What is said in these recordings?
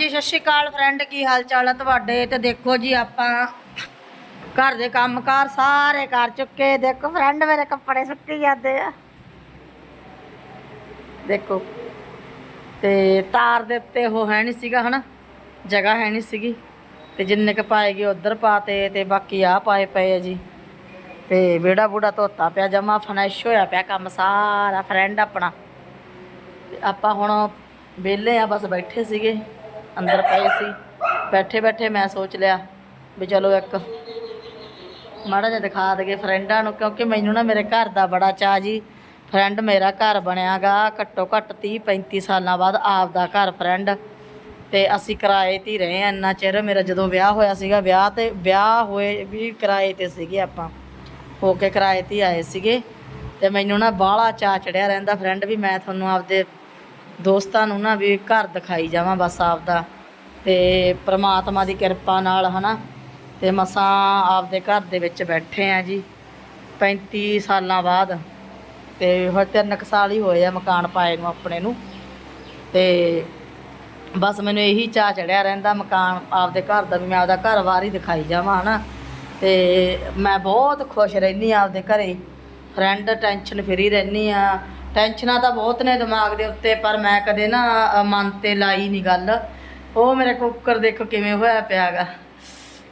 ਹਾਂਜੀ, ਸਤਿ ਸ਼੍ਰੀ ਅਕਾਲ ਫਰੈਂਡ ਕੀ ਹਾਲ ਚਾਲ ਹੈ ਤੁਹਾਡੇ? ਤੇ ਦੇਖੋ ਜੀ, ਆਪਾਂ ਘਰ ਦੇ ਕੰਮਕਾਰ ਸਾਰੇ ਕਰ ਚੁੱਕੇ ਦੇਖੋ ਫਰੈਂਡ ਮੇਰੇ ਕੱਪੜੇ ਸੁੱਕੀ ਜਾਂਦੇ ਆ। ਦੇਖੋ, ਤੇ ਤਾਰ ਦੇ ਉੱਤੇ ਉਹ ਹੈ ਨਹੀਂ ਸੀਗਾ, ਹਨਾ? ਜਗ੍ਹਾ ਹੈ ਨਹੀਂ ਸੀਗੀ। ਤੇ ਜਿੰਨੇ ਕ ਪਾਏਗੇ ਉਧਰ ਪਾਤੇ ਤੇ ਬਾਕੀ ਆ ਪਾਏ ਪਏ ਆ ਜੀ। ਤੇ ਵਿਹੜਾ ਬੂੜਾ ਧੋਤਾ ਪਿਆ, ਜਮਾ ਫਨੈਸ਼ ਹੋਇਆ ਪਿਆ ਕੰਮ ਸਾਰਾ ਫਰੈਂਡ ਆਪਣਾ। ਆਪਾਂ ਹੁਣ ਵਿਹਲੇ ਆ, ਬਸ ਬੈਠੇ ਸੀਗੇ। ਅੰਦਰ ਪਏ ਸੀ। ਬੈਠੇ ਬੈਠੇ ਮੈਂ ਸੋਚ ਲਿਆ ਵੀ ਚਲੋ ਇੱਕ ਮਾੜਾ ਜਿਹਾ ਦਿਖਾ ਦਈਏ ਫਰੈਂਡਾਂ ਨੂੰ, ਕਿਉਂਕਿ ਮੈਨੂੰ ਨਾ ਮੇਰੇ ਘਰ ਦਾ ਬੜਾ ਚਾਅ ਜੀ। ਫਰੈਂਡ ਮੇਰਾ ਘਰ ਬਣਿਆਗਾ, ਘੱਟੋ ਘੱਟ 30 35 ਸਾਲਾਂ ਬਾਅਦ ਆਪ ਦਾ ਘਰ ਫਰੈਂਡ। ਤੇ ਅਸੀਂ ਕਿਰਾਏ ਤੇ ਹੀ ਰਹੇ ਆ ਇੰਨਾ ਚਿਰ। ਮੇਰਾ ਜਦੋਂ ਵਿਆਹ ਹੋਇਆ ਸੀਗਾ, ਵਿਆਹ ਤੇ, ਵਿਆਹ ਹੋਏ ਵੀ ਕਿਰਾਏ ਤੇ ਸੀਗੇ ਆਪਾਂ। ਹੋ ਕੇ ਕਿਰਾਏ ਤੇ ਆਏ ਸੀਗੇ। ਤੇ ਮੈਨੂੰ ਨਾ ਬਾਹਲਾ ਚਾਅ ਚੜਿਆ ਰਹਿੰਦਾ ਫਰੈਂਡ ਵੀ ਮੈਂ ਤੁਹਾਨੂੰ ਆਪਦੇ ਦੋਸਤਾਂ ਨੂੰ ਨਾ ਵੀ ਘਰ ਦਿਖਾਈ ਜਾਵਾਂ ਬਸ ਆਪਦਾ। ਤੇ ਪ੍ਰਮਾਤਮਾ ਦੀ ਕਿਰਪਾ ਨਾਲ, ਹਨਾ? ਤੇ ਮਸਾਂ ਆਪਦੇ ਘਰ ਦੇ ਵਿੱਚ ਬੈਠੇ ਆ ਜੀ। 35 ਸਾਲਾਂ ਬਾਅਦ ਤੇ ਹੋਰ ਤਿੰਨ ਕੁ ਸਾਲ ਹੀ ਹੋਏ ਆ ਮਕਾਨ ਪਾਏ ਨੂੰ ਆਪਣੇ ਨੂੰ। ਤੇ ਬਸ ਮੈਨੂੰ ਇਹੀ ਚਾਹ ਚੜਿਆ ਰਹਿੰਦਾ ਮਕਾਨ ਆਪਦੇ ਘਰ ਦਾ ਵੀ ਮੈਂ ਆਪਦਾ ਘਰ ਬਾਹਰ ਹੀ ਦਿਖਾਈ ਜਾਵਾਂ, ਹਨਾ? ਤੇ ਮੈਂ ਬਹੁਤ ਖੁਸ਼ ਰਹਿੰਦੀ ਆ ਆਪਦੇ ਘਰੇ। ਫਰੈਂਡ ਟੈਨਸ਼ਨ ਫਰੀ ਰਹਿੰਦੀ ਆ। ਟੈਨਸ਼ਨਾਂ ਤਾਂ ਬਹੁਤ ਨੇ ਦਿਮਾਗ ਦੇ ਉੱਤੇ ਪਰ ਮੈਂ ਕਦੇ ਨਾ ਅ, ਮਨ ਤੇ ਲਾਈ ਨਹੀਂ ਗੱਲ। ਉਹ ਮੇਰੇ ਕੁੱਕਰ ਦੇਖੋ ਕਿਵੇਂ ਹੋਇਆ ਪਿਆਗਾ।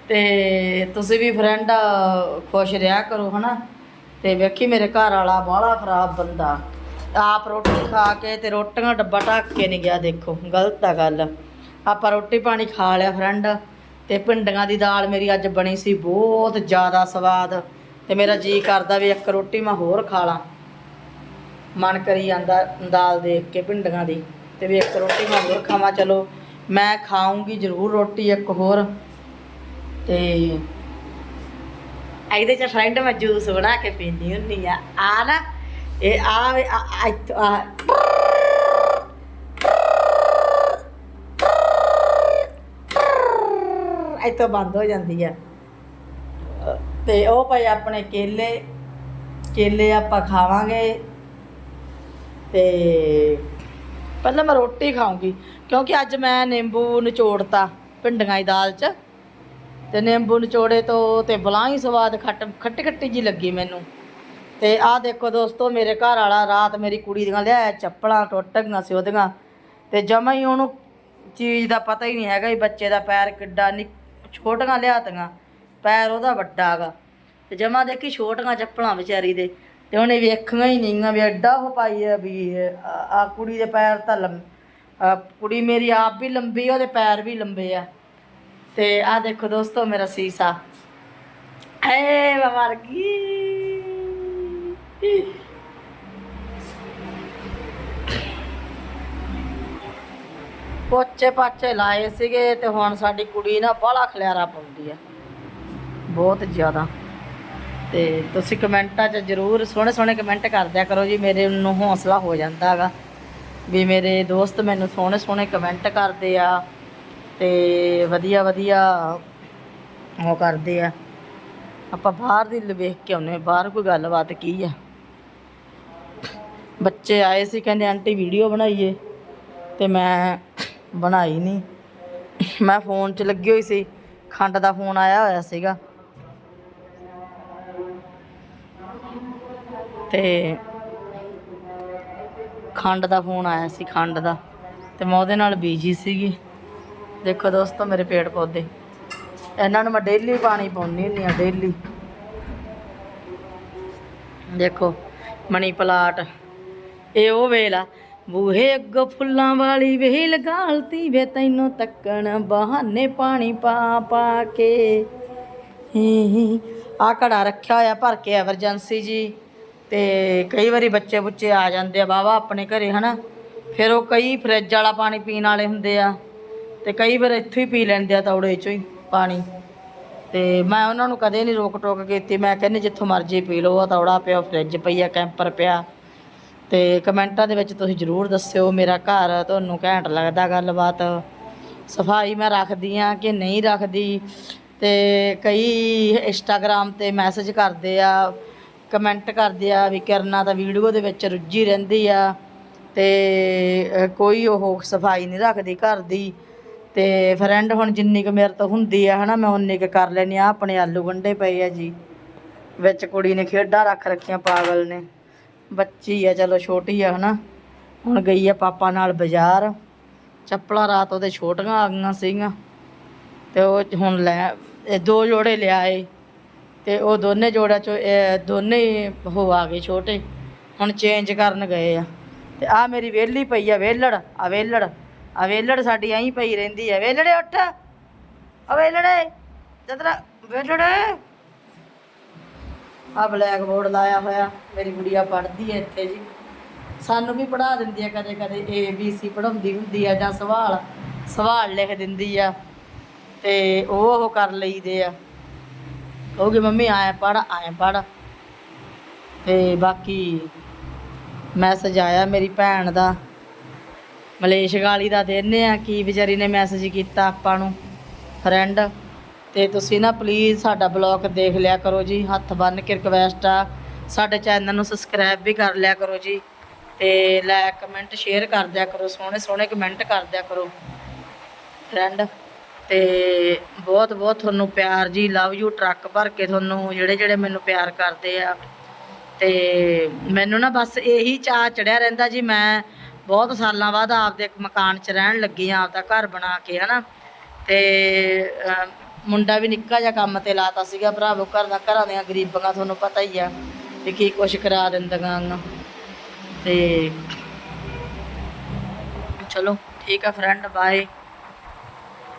ਤੇ ਤੁਸੀਂ ਵੀ ਫਰੈਂਡ ਖੁਸ਼ ਰਿਹਾ ਕਰੋ ਹਨਾ? ਤੇ ਵੇਖੀ ਮੇਰੇ ਘਰ ਵਾਲਾ ਬਾਹਲਾ ਖਰਾਬ ਬੰਦਾ। ਆਪ ਰੋਟੀ ਖਾ ਕੇ ਤੇ ਰੋਟੀਆਂ ਡੱਬਾ ਢੱਕ ਕੇ ਨਹੀਂ ਗਿਆ ਦੇਖੋ ਗਲਤ ਆ ਗੱਲ। ਆਪਾਂ ਰੋਟੀ ਪਾਣੀ ਖਾ ਲਿਆ ਫਰੈਂਡ ਤੇ ਭਿੰਡੀਆਂ ਦੀ ਦਾਲ ਮੇਰੀ ਅੱਜ ਬਣੀ ਸੀ ਬਹੁਤ ਜ਼ਿਆਦਾ ਸਵਾਦ। ਤੇ ਮੇਰਾ ਜੀ ਕਰਦਾ ਵੀ ਇੱਕ ਰੋਟੀ ਮੈਂ ਹੋਰ ਖਾ ਲਾਂ। ਮਨ ਕਰੀ ਜਾਂਦਾ ਦਾਲ ਦੇਖ ਕੇ ਭਿੰਡੀਆਂ ਦੀ ਤੇ ਵੀ ਇੱਕ ਰੋਟੀ ਮੈਂ ਹੋਰ ਖਾਵਾਂ, ਚਲੋ ਮੈਂ ਖਾਊਂਗੀ ਜ਼ਰੂਰ ਰੋਟੀ ਇੱਕ ਹੋਰ। ਤੇ ਇਹਦੇ ਚ ਫਰੈਂਡ ਮੈਂ ਜੂਸ ਬਣਾ ਕੇ ਪੀਂਦੀ ਹੁੰਨੀ ਆ। ਆ ਨਾ, ਇਹ ਆ ਆ- ਇੱਥੋਂ ਬੰਦ ਹੋ ਜਾਂਦੀ ਆ। ਤੇ ਉਹ ਭਾਈ ਆਪਣੇ ਕੇਲੇ ਕੇਲੇ ਆਪਾਂ ਖਾਵਾਂਗੇ। ਤੇ ਪਹਿਲਾਂ ਮੈਂ ਰੋਟੀ ਖਾਊਂਗੀ, ਕਿਉਂਕਿ ਅੱਜ ਮੈਂ ਨਿੰਬੂ ਨਿਚੋੜਤਾ ਭਿੰਡੀਆਂ ਦੀ ਦਾਲ 'ਚ। ਤੇ ਨਿੰਬੂ ਨਿਚੋੜੇ ਤੋਂ ਤੇ ਬਲਾਂ ਹੀ ਸਵਾਦ ਖੱਟ, ਖੱਟੀ ਖੱਟੀ ਜੀ ਲੱਗੀ ਮੈਨੂੰ। ਤੇ ਆਹ ਦੇਖੋ ਦੋਸਤੋ, ਮੇਰੇ ਘਰ ਵਾਲਾ ਰਾਤ ਮੇਰੀ ਕੁੜੀ ਦੀਆਂ ਲਿਆਇਆ ਚੱਪਲਾਂ ਟੁੱਟ ਗਈਆਂ ਸੀ ਉਹਦੀਆਂ ਤੇ ਜਮਾ ਹੀ ਉਹਨੂੰ ਚੀਜ਼ ਦਾ ਪਤਾ ਹੀ ਨਹੀਂ ਹੈਗਾ ਵੀ ਬੱਚੇ ਦਾ ਪੈਰ ਕਿੱਡਾ ਨਿ, ਛੋਟੀਆਂ ਲਿਆਤੀਆਂ, ਪੈਰ ਉਹਦਾ ਵੱਡਾ ਹੈਗਾ ਤੇ ਜਮਾ ਦੇਖੀ ਛੋਟੀਆਂ ਚੱਪਲਾਂ ਵਿਚਾਰੀ ਦੇ। ਤੇ ਉਹਨੇ ਵੇਖੀਆਂ ਹੀ ਨਹੀਂਆਂ ਵੀ ਐਡਾ ਉਹ ਪਾਈ ਆ ਵੀ ਆ ਕੁੜੀ ਦੇ ਪੈਰ ਤਾਂ ਲੰਮ ਕੁੜੀ ਮੇਰੀ ਆਪ ਵੀ ਲੰਬੀ, ਉਹਦੇ ਪੈਰ ਵੀ ਲੰਬੇ ਆ। ਤੇ ਆ ਦੇਖੋ ਦੋਸਤੋ ਮੇਰਾ ਸੀਸਾ। ਏ ਮੈਂ ਮਰ ਗਈ। ਪੋਚੇ ਪਾਚੇ ਲਾਏ ਸੀਗੇ ਤੇ ਹੁਣ ਸਾਡੀ ਕੁੜੀ ਨਾ ਬਾਹਲਾ ਖਲਿਆਰਾ ਪਾਉਂਦੀ ਆ ਬਹੁਤ ਜ਼ਿਆਦਾ। ਤੇ ਤੁਸੀਂ ਕਮੈਂਟਾਂ 'ਚ ਜਰੂਰ ਸੋਹਣੇ ਸੋਹਣੇ ਕਮੈਂਟ ਕਰਦਿਆ ਕਰੋ ਜੀ, ਮੇਰੇ ਨੂੰ ਹੌਸਲਾ ਹੋ ਜਾਂਦਾ ਹੈਗਾ ਵੀ ਮੇਰੇ ਦੋਸਤ ਮੈਨੂੰ ਸੋਹਣੇ ਸੋਹਣੇ ਕਮੈਂਟ ਕਰਦੇ ਆ ਤੇ ਵਧੀਆ ਵਧੀਆ ਉਹ ਕਰਦੇ ਆ। ਆਪਾਂ ਬਾਹਰ ਦੀ ਵੇਖ ਕੇ ਆਉਨੇ ਬਾਹਰ ਕੋਈ ਗੱਲਬਾਤ ਕੀ ਆ। ਬੱਚੇ ਆਏ ਸੀ, ਕਹਿੰਦੇ, ਆਂਟੀ ਵੀਡੀਓ ਬਣਾਈਏ। ਤੇ ਮੈਂ ਬਣਾਈ ਨਹੀਂ। ਮੈਂ ਫੋਨ 'ਚ ਲੱਗੀ ਹੋਈ ਸੀ, ਖੰਡ ਦਾ ਫੋਨ ਆਇਆ ਹੋਇਆ ਸੀਗਾ। ਤੇ ਖੰਡ ਦਾ ਫੋਨ ਆਇਆ ਸੀ, ਖੰਡ ਦਾ। ਤੇ ਮੈਂ ਉਹਦੇ ਨਾਲ ਬੀਜੀ ਸੀਗੀ। ਦੇਖੋ ਦੋਸਤੋ, ਮੇਰੇ ਪੇੜ ਪੌਦੇ। ਇਹਨਾਂ ਨੂੰ ਮੈਂ ਡੇਲੀ ਪਾਣੀ ਪਾਉਂਦੀ ਹੁੰਦੀ ਆ ਡੇਲੀ ਦੇਖੋ, ਮਣੀ ਪਲਾਟ। ਇਹ ਉਹ ਵੇਲ ਆ। ਬੂਹੇ ਅੱਗੋਂ ਫੁੱਲਾਂ ਵਾਲੀ ਵੇਲ ਗਾਲਤੀ ਵੇ, ਤੈਨੂੰ ਤੱਕਣ ਬਹਾਨੇ ਪਾਣੀ ਪਾ ਪਾ ਕੇ। ਆ ਘੜਾ ਰੱਖਿਆ ਹੋਇਆ ਭਰ ਕੇ, ਐਮਰਜੈਂਸੀ ਜੀ। ਤੇ ਕਈ ਵਾਰੀ ਬੱਚੇ ਬੁੱਚੇ ਆ ਜਾਂਦੇ ਆ ਬਾਵਾ ਆਪਣੇ ਘਰੇ, ਹਨਾ? ਫਿਰ ਉਹ ਕਈ ਫਰਿੱਜ ਵਾਲਾ ਪਾਣੀ ਪੀਣ ਵਾਲੇ ਹੁੰਦੇ ਆ ਤੇ ਕਈ ਵਾਰ ਇੱਥੋਂ ਹੀ ਪੀ ਲੈਂਦੇ ਆ ਤੌੜੇ ਚੋਂ ਹੀ ਪਾਣੀ। ਤੇ ਮੈਂ ਉਹਨਾਂ ਨੂੰ ਕਦੇ ਨਹੀਂ ਰੋਕ ਟੋਕ ਕੀਤੀ, ਮੈਂ ਕਹਿੰਦੀ ਜਿੱਥੋਂ ਮਰਜ਼ੀ ਪੀ ਲਓ ਆ ਤੌੜਾ ਪਿਆ ਫਰਿੱਜ ਪਈ ਆ, ਕੈਂਪਰ ਪਿਆ। ਤੇ ਕਮੈਂਟਾਂ ਦੇ ਵਿੱਚ ਤੁਸੀਂ ਜਰੂਰ ਦੱਸਿਓ, ਮੇਰਾ ਘਰ ਤੁਹਾਨੂੰ ਘੈਂਟ ਲੱਗਦਾ ਗੱਲਬਾਤ। ਸਫ਼ਾਈ ਮੈਂ ਰੱਖਦੀ ਆ ਕਿ ਨਹੀਂ ਰੱਖਦੀ? ਤੇ ਕਈ ਇੰਸਟਾਗ੍ਰam ਤੇ ਮੈਸੇਜ ਕਰਦੇ ਆ ਕਮੈਂਟ ਕਰਦੇ ਆ ਵੀ ਕਰਨਾ ਤਾਂ ਵੀਡੀਓ ਦੇ ਵਿੱਚ ਰੁੱਝੀ ਰਹਿੰਦੀ ਆ ਤੇ ਕੋਈ ਉਹ ਸਫ਼ਾਈ ਨਹੀਂ ਰੱਖਦੀ ਘਰ ਦੀ। ਤੇ ਫਰੈਂਡ ਹੁਣ ਜਿੰਨੀ ਕੁ ਮੇਰੇ ਤੋਂ ਹੁੰਦੀ ਆ ਹਨਾ, ਮੈਂ ਉਨੀ ਕੁ ਕਰ ਲੈਣੀ ਆ ਆਪਣੇ ਆਲੂ ਗੰਢੇ ਪਏ ਆ ਜੀ। ਵਿੱਚ ਕੁੜੀ ਨੇ ਖੇਡਾਂ ਰੱਖ ਰੱਖੀਆਂ ਪਾਗਲ ਨੇ। ਬੱਚੀ ਆ, ਚਲੋ ਛੋਟੀ ਆ ਹਨਾ। ਹੁਣ ਗਈ ਆ ਪਾਪਾ ਨਾਲ ਬਾਜ਼ਾਰ। ਚੱਪਲਾਂ ਰਾਤ ਉਹਦੇ ਛੋਟੀਆਂ ਆ ਗਈਆਂ ਸੀਗੀਆਂ। ਤੇ ਉਹ ਹੁਣ ਲੈ, ਇਹ ਦੋ ਜੋੜੇ ਲਿਆਏ। ਤੇ ਉਹ ਦੋਨੇ ਜੋੜਿਆਂ ਚੋਂ ਦੋਨੇ ਹੀ ਉਹ ਆ ਗਏ ਛੋਟੇ। ਹੁਣ ਚੇਂਜ ਕਰਨ ਗਏ ਆ। ਤੇ ਆ ਮੇਰੀ ਵੇਲੀ ਪਈ ਆ ਵੇਲੜ ਆ ਵੇਲੜ ਆ ਵੇਲੜ ਸਾਡੀ ਐਂ ਪਈ ਰਹਿੰਦੀ ਆ। ਵੇਲੜੇ ਉੱਠ। ਆ ਵੇਲੜੇ ਜਦਰਾ ਵੇਲੜੇ ਆ ਬਲੈਕ ਬੋਰਡ ਲਾਇਆ ਹੋਇਆ, ਮੇਰੀ ਗੁੜੀਆ ਪੜ੍ਹਦੀ ਹੈ ਇੱਥੇ ਜੀ। ਸਾਨੂੰ ਵੀ ਪੜ੍ਹਾ ਦਿੰਦੀ ਆ ਕਦੇ ਕਦੇ ਏ ਬੀ ਸੀ ਪੜਾਉਂਦੀ ਹੁੰਦੀ ਆ ਜਾਂ ਸਵਾਲ ਸਵਾਲ ਲਿਖ ਦਿੰਦੀ ਆ। ਤੇ ਉਹ ਉਹ ਕਰ ਲਈਦੇ ਆ। ਕਹੋਗੇ, ਮੰਮੀ, ਆਏ ਪੜ ਆਏ ਪੜ ਤੇ ਬਾਕੀ ਮੈਸੇਜ ਆਇਆ ਮੇਰੀ ਭੈਣ ਦਾ। ਮਲੇਸ਼ ਗਾਲੀ ਦਾ ਦੇਨੇ ਆ ਕੀ ਵਿਚਾਰੀ ਨੇ ਮੈਸੇਜ ਕੀਤਾ ਆਪਾਂ ਨੂੰ ਫਰੈਂਡ ਤੇ ਤੁਸੀਂ ਨਾ ਪਲੀਜ਼ ਸਾਡਾ ਬਲੌਗ ਦੇਖ ਲਿਆ ਕਰੋ ਜੀ, ਹੱਥ ਬੰਨ ਕੇ ਰਿਕਵੈਸਟ ਆ। ਸਾਡੇ ਚੈਨਲ ਨੂੰ ਸਬਸਕ੍ਰਾਈਬ ਵੀ ਕਰ ਲਿਆ ਕਰੋ ਜੀ, ਤੇ ਲਾਈਕ ਕਮੈਂਟ ਸ਼ੇਅਰ ਕਰ ਦਿਆ ਕਰੋ ਸੋਹਣੇ ਸੋਹਣੇ ਕਮੈਂਟ ਕਰ ਦਿਆ ਕਰੋ ਫਰੈਂਡ ਤੇ ਬਹੁਤ ਬਹੁਤ ਤੁਹਾਨੂੰ ਪਿਆਰ ਜੀ ਲਵ ਯੂ ਟਰੱਕ ਭਰ ਕੇ ਤੁਹਾਨੂੰ ਜਿਹੜੇ ਜਿਹੜੇ ਮੈਨੂੰ ਪਿਆਰ ਕਰਦੇ ਆ। ਤੇ ਮੈਨੂੰ ਨਾ ਬਸ ਇਹੀ ਚਾਅ ਚੜਿਆ ਰਹਿੰਦਾ ਜੀ ਮੈਂ ਬਹੁਤ ਸਾਲਾਂ ਬਾਅਦ ਆਪਦੇ ਇੱਕ ਮਕਾਨ 'ਚ ਰਹਿਣ ਲੱਗੀ ਆ ਆਪਦਾ ਘਰ ਬਣਾ ਕੇ ਹਨਾ। ਤੇ ਅਹ, ਮੁੰਡਾ ਵੀ ਨਿੱਕਾ ਜਿਹਾ ਕੰਮ ਤੇ ਲਾਤਾ ਸੀਗਾ ਭਰਾਵੋ ਘਰ ਦਾ ਘਰਾਂ ਦੀਆਂ ਗਰੀਬਾਂ ਤੁਹਾਨੂੰ ਪਤਾ ਹੀ ਆ ਵੀ ਕੀ ਕੁਛ ਕਰਾ ਦਿੰਦੀਆਂ ਆਂ। ਤੇ ਚਲੋ ਠੀਕ ਆ ਫਰੈਂਡ ਬਾਏ